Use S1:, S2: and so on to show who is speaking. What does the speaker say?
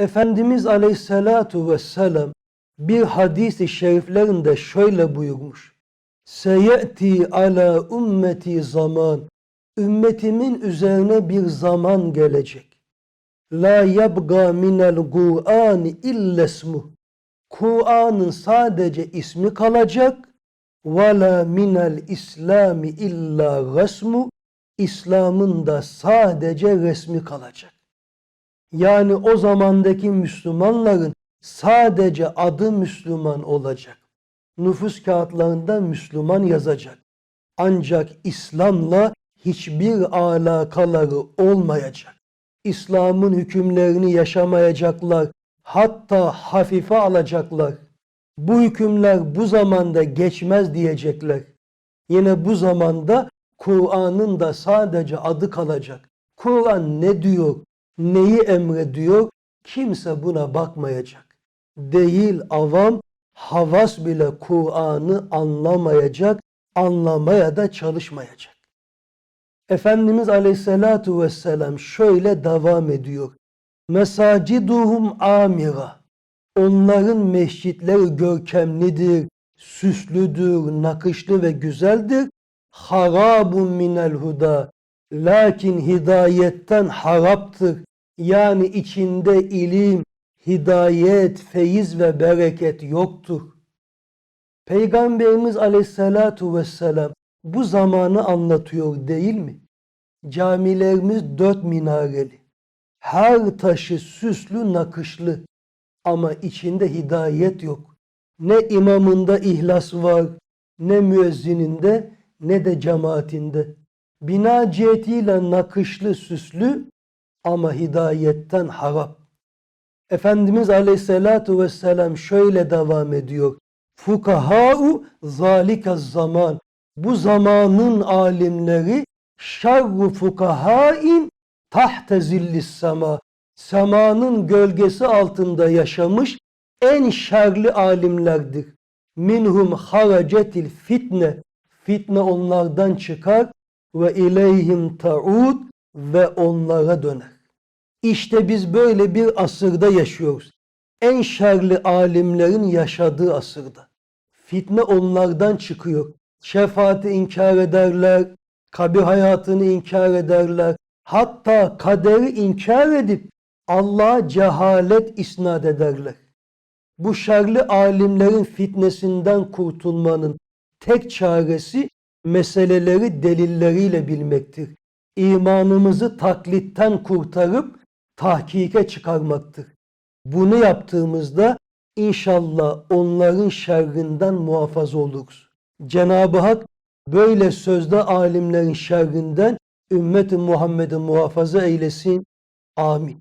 S1: Efendimiz Aleyhisselatu Vesselam bir hadisi şeriflerinde şöyle buyurmuş. Seyeti ala ümmeti zaman. Ümmetimin üzerine bir zaman gelecek. La yabga minel Kur'an illesmuh. Kur'an'ın sadece ismi kalacak. Ve la minel İslami illa resmu. İslam'ın da sadece resmi kalacak. Yani o zamandaki Müslümanların sadece adı Müslüman olacak. Nüfus kağıtlarında Müslüman yazacak. Ancak İslam'la hiçbir alakaları olmayacak. İslam'ın hükümlerini yaşamayacaklar. Hatta hafife alacaklar. Bu hükümler bu zamanda geçmez diyecekler. Yine bu zamanda Kur'an'ın da sadece adı kalacak. Kur'an ne diyor, neyi emrediyor kimse buna bakmayacak. Değil avam, havas bile Kur'an'ı anlamayacak, anlamaya da çalışmayacak. Efendimiz Aleyhisselatu Vesselam şöyle devam ediyor. Mesaciduhum amira. Onların mescitleri görkemlidir, süslüdür, nakışlı ve güzeldir. Harabun minel huda. Lakin hidayetten haraptır. Yani içinde ilim, hidayet, feyiz ve bereket yoktur. Peygamberimiz aleyhissalatu vesselam bu zamanı anlatıyor değil mi? Camilerimiz dört minareli. Her taşı süslü nakışlı ama içinde hidayet yok. Ne imamında ihlas var, ne müezzininde, ne de cemaatinde. Bina cihetiyle nakışlı süslü ama hidayetten harap. Efendimiz Aleyhisselatu Vesselam şöyle devam ediyor. Fukaha'u zalika zaman. Bu zamanın alimleri şerru fukahain tahte zillis sema. Semanın gölgesi altında yaşamış en şerli alimlerdir. Minhum haracetil fitne. Fitne onlardan çıkar ve ileyhim taud ve onlara döner. İşte biz böyle bir asırda yaşıyoruz. En şerli alimlerin yaşadığı asırda. Fitne onlardan çıkıyor. Şefaati inkar ederler, kabir hayatını inkar ederler. Hatta kaderi inkar edip Allah'a cehalet isnat ederler. Bu şerli alimlerin fitnesinden kurtulmanın tek çaresi meseleleri delilleriyle bilmektir. İmanımızı taklitten kurtarıp tahkike çıkarmaktır. Bunu yaptığımızda inşallah onların şerrinden muhafaza oluruz. Cenab-ı Hak böyle sözde alimlerin şerrinden ümmeti Muhammed'i muhafaza eylesin. Amin.